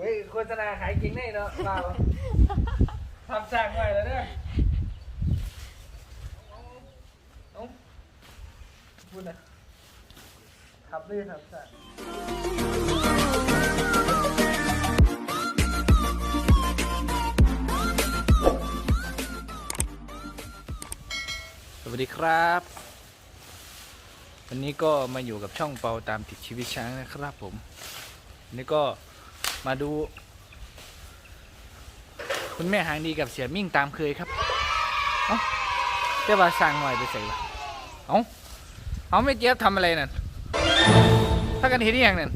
เฮ้ยโฆษณาขายจริงแน่เนาะเปล่าทำสั่งไว้แล้วเนี่ยเอ้าพูดนะขับเลยทำสั่งสวัสดีครับ วันนี้ก็มาอยู่กับช่องเปาตามติดชีวิตช้างนะครับผมวันนี้ก็ มาดู คุณแม่หางดีกับเสียมิ่งตามเคยครับเอ้าเจ้าว่าสั่งหน่อยไปใส่วะเอ้าเอาไม่เจี๊ยบทำอะไรนั่นถ้ากันเห็นอย่างนั่น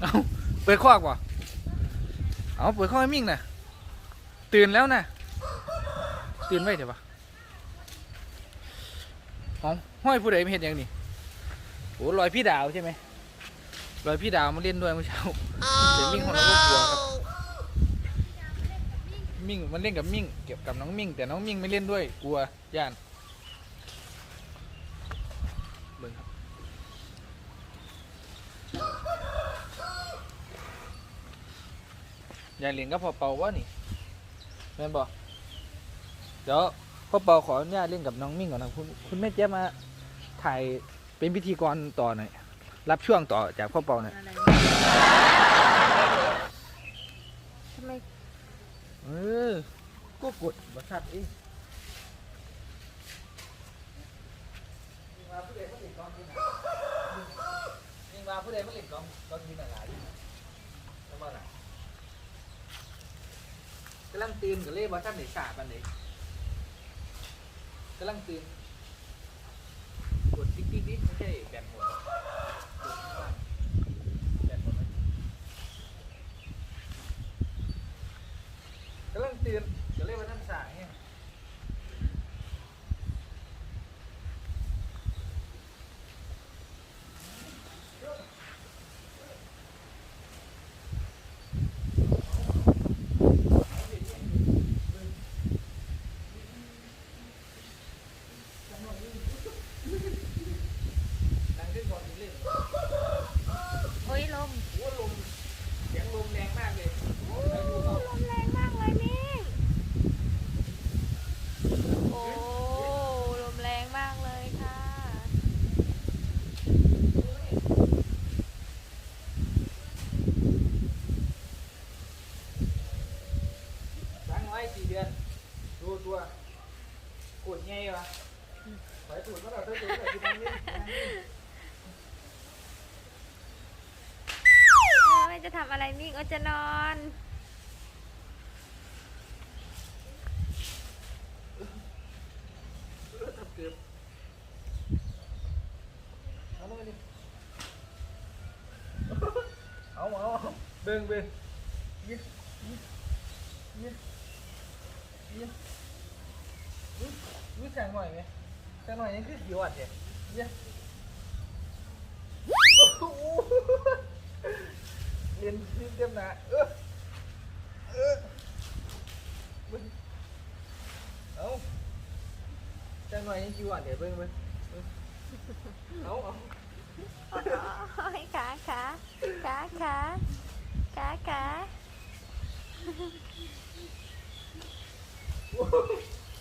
เอ้าเปิดคอกวะเอาเปิดคอกให้มิ่งน่ะตื่นแล้วนะตื่นไว้เดี๋ยววะเอาห้อยผู้ใดไม่เห็นอย่างนี้โอ้ลอยพี่ดาวใช่ไหม ลอยพี่ดาวมาเล่นด้วยเมื่อเช้าเสียมิ่งของเราก็กลัวครับมิ่งมันเล่นกับมิ่งเก็บกับน้องมิ่ง แต่น้องมิ่งไม่เล่นด้วยกลัวย่านเบิ่งครับยายเลี้ยงก็พอเป่าวะนี่แม่นบอกเดี๋ยวพ่อเปาขออนุญาตเล่นกับน้องมิ่งก่อนนะคุณคุณแม่เจ๊ยบมาถ่ายเป็นพิธีกรต่อหน่อย รับช่วงต่อจากพ่อเปาหน่อยอะไรทำไมเออก็กดบัตรเองยิงมาผู้ใดมาเล่นกองกินอะยิงมาผู้ใดมาเล่นกองกองกินอะไรแล้วมาไหนกำลังตื่นกับเล่บัตรไหนสาบันไหนกำลังตื่นกดติ๊กติ๊กติ๊กไม่ใช่แบตหมด ಮಾಡ್ತೀವಿ ไปตูดก็เราเท่าตัวแต่ที่นั่งนี่โอ้ยจะทำอะไรมิ่งโอจะนอนทำเกือบเอาเลยดิเอาเอาเบ่งเบ่งเยี่ยเยี่ยเยี่ยเยี่ยรู้รู้แสงหน่อยไหม แสงหน่อยยังคือสีวัดเนี่ยเยี่ยโอ้โหเรียนเรียนเต็มหนาเออเออเบิ่งเอาแสงหน่อยยังกี่วัดเนี่ยเบิ่งเบิ่งเบิ่งเอาเอาโอ้ยขาขาขาขาขาขาโอ้โห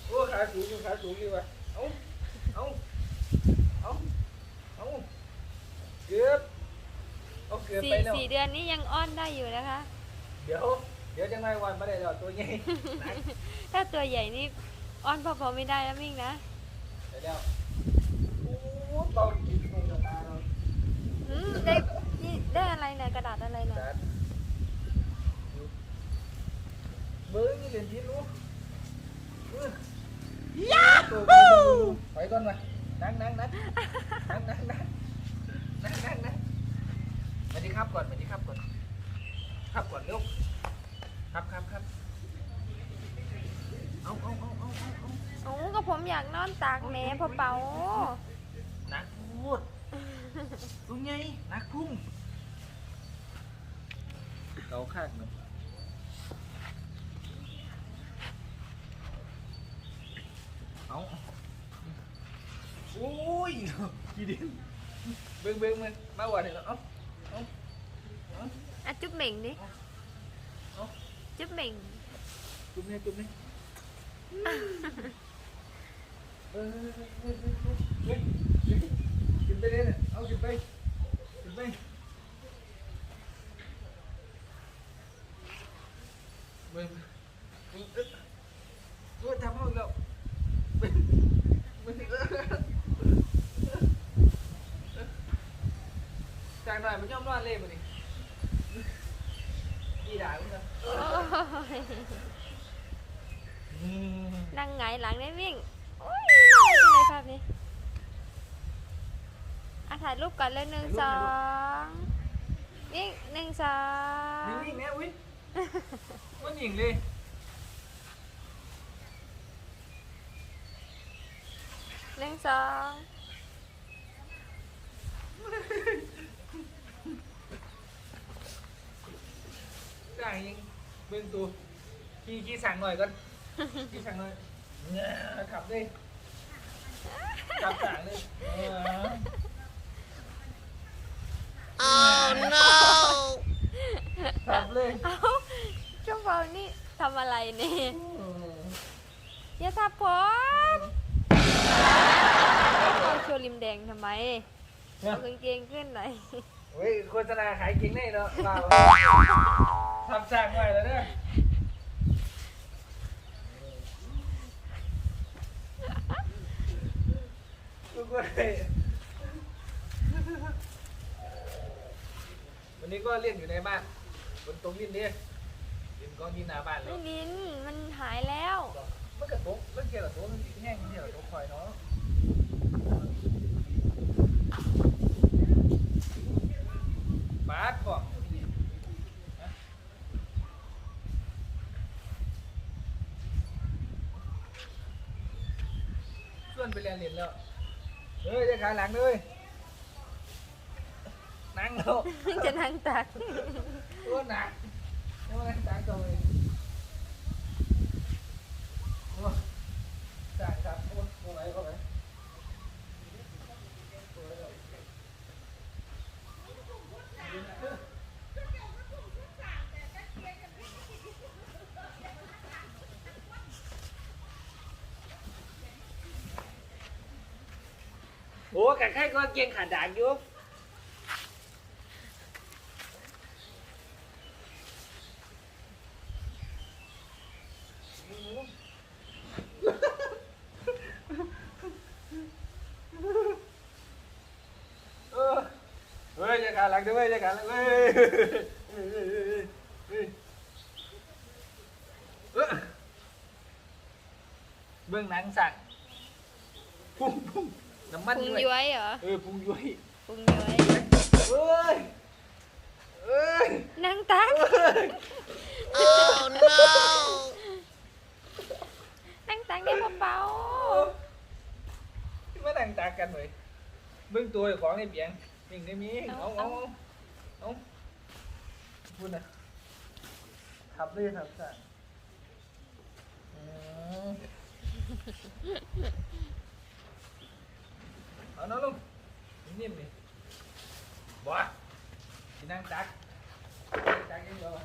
โอ้ขาสูงอยู่ขาสูงอยู่ว่ะเอา เอาเอาเอาเกือบเอาเกือบสี่ไปแล้วสี่เดือนนี้ยังอ้อนได้อยู่นะคะ เดี๋ยว เดี๋ยวจะไม่วันไม่ได้แล้วตัวใหญ่หนักถ้าตัวใหญ่นี่อ้อนพอๆไม่ได้แล้วมิ่งนะเดี๋ยวแล้วโอ้เบาจิตคงจะตาเราอืมได้นี่ได้อะไรเนี่ยกระดาษอะไรเนี่ยจัดเบิ้งนี่เหรียญจีนรู้ยาฮู ไปก่อนมานั่งนั่งนั่งนั่งนั่งนั่งนั่งนั่งนั่งสวัสดีครับก่อนสวัสดีครับก่อน ครับก่อนเร็วครับครับครับเอาเอาเอาเอาเอาเอาโอ้ก็ผมอยากนอนตากแหม่พอเป๋านักพูดตรงไงนักพุ่งเกาข้างหนึ่ง điên bên bên bên. Má quà này là ốc ốc à chúc mình đi. Ốc chúc mình. Chúc đi chúc đi. Chụp tay đây nè ốc chụp tay. Chụp tay. Mình mình ức ui thắm hồng lộng mình ากหน่อยมันย่อมนอนเล่มาดิดีด่ามึงนะโอ้ยอืมนั่งไงายหลังได้วิ่งโอ้ยน่ารักจังเลยภาพนี้อะถ่ายรูปก่อนเลยหนึ่งสองวิ่งหนึ่งสองนิ่งๆเนี่ยอุ้ยมันหญิงเลยหนึ่งสอง จ่ายยิงเบิ่งตัวขี่ขี่สั่งหน่อยก่อนขี่สั่งหน่อยเนี่ยขับดิขับสั่งเลยเออ Oh no! ขับเลยเอ้าเจ้าฟองนี่ทำอะไรเนี่ยอืมอย่าทับผมเอาโชว์ริมแดงทำไมเนี่ยเอากางเกงขึ้นหน่อย เฮ้ยโฆษณาขายเก่งแน่เนาะเรา ขับสั่งหน่อยแล้วเนี่ยทุกคนเลยวันนี้ก็เล่นอยู่ในบ้านบนตรงดินนี่ดินกองดินหน้าบ้านเลไม่ยลินมันหายแล้ว มันกระตุกมันเกี่ยวกับตัวมันแห้งเกี่ยวกับตัวคอยเนาะบาสบอก ส่วนไปเรียนเรียนแล้วเฮ้ยจะขาหลังเลยนั่งแล้ว จะนั่งตักโอ้หนักยังไงตายตัวเองโอ้จ่ายครับโอ้โหไหนก็ไหนโอ้ กับใครก็เกียงขาดากอยู่เออเฮ้ยจะขาหลังด้วยจะขาหลังเฮ้ยเฮ้ยเฮ้ยเฮ้ยเฮ้ยเออเบื้องหนังสั่งพุ่งพุ่งน้ำมันพุงด้วยย้วยเหรอ เออพุ่งย้วยพุงย้วย เอ้ยเอ้ยนั่งตัก เอ้ย Oh no! นั่งตักได้เบาที่มานั่งตากกันเลยเบื้องตัวของในเบียงยิงได้มีเอาเอาเอาเอาพูดนะขับเลยครับสั่งอืมเอาน้องลุงนิ่ม ๆนี่บ่สินั่งตักนั่งตักยังเดียวอะ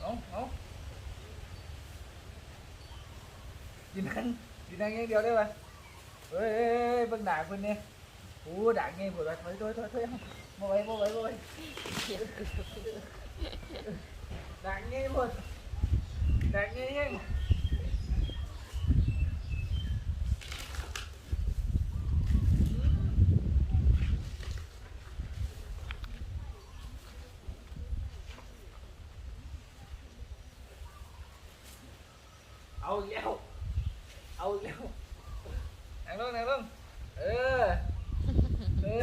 เอาเอาสินั่งสินั่งยังเดียวได้ปะเฮ้ยเฮ้ยเฮ้ยเบิ่งด่างคนนี้โอ้ด่างไงปวดไปถอยถอยถอยเอาบ่ไหวบ่ไหวบ่ไหวด่างไงปวดด่างไงยัง เอาอีกแล้ว เอาอีกแล้ว นั่งลงนั่งลงเออเออ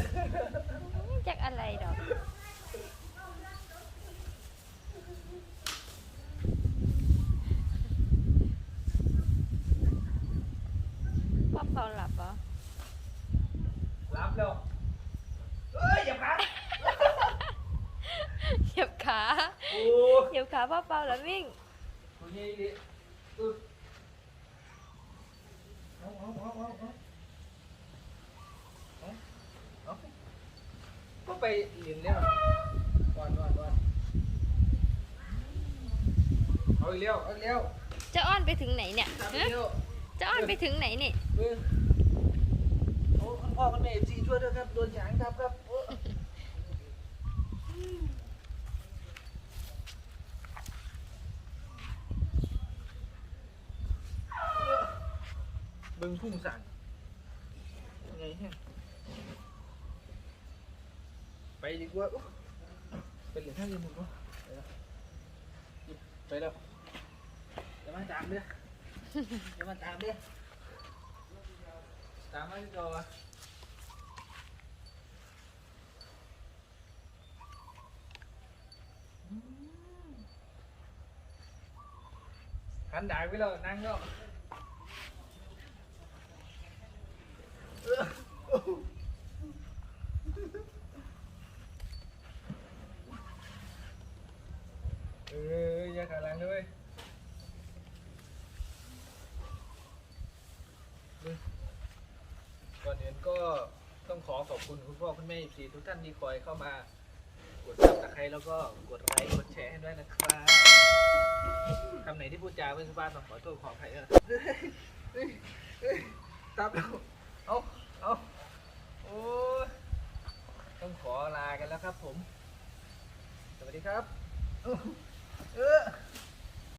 ๆจากอะไรดอกพ่อเปาหลับเหรอรับแล้วเอ้ยอย่าพักเหยียบขาโอ้เหยียบขาพ่อเปาแล้ววิ่งตัวนี้ดิอึ๊บเอาเอาเอาเอาเอาเอาเอา ไปเรียนเร็วก่อนก่อนก่อนเอาอีกเร็วเอาอีกเร็วจะอ้อนไปถึงไหนเนี่ยจับอีฮะกเร็วจะอ้อนไปถึงไหนนี่ เออโอ้คุณพ่อคุณแม่จีช่วยด้วยครับโดนฉางครับครับโอ้เบิ่งพุ่งสั่นไงฮะไปดีกว่าโอ้ไปเหลือท่าเรือหมุนวะไปแล้วไปแล้วจะ มาตามเด้อจะมาตามเด้อตามมาที่จอวะหันด่าไปแล้วนั่งก็เอออ ย่าขาดหลังด้วยก่อนอื่นก็ต้องขอขอบคุณคุณพ่อคุณแม่สีทุกท่านที่คอยเข้ามากดซับสไครต์แล้วก็กดไลค์กดแชร์ให้ด้วยนะครับคำไหนที่พูดจาไม่สุภาพต้องขอโทษขออภัยด้วยนะตับแล้วเอาเอาโอ้ยต้องขอลากันแล้วครับผม สวัสดีครับ เออ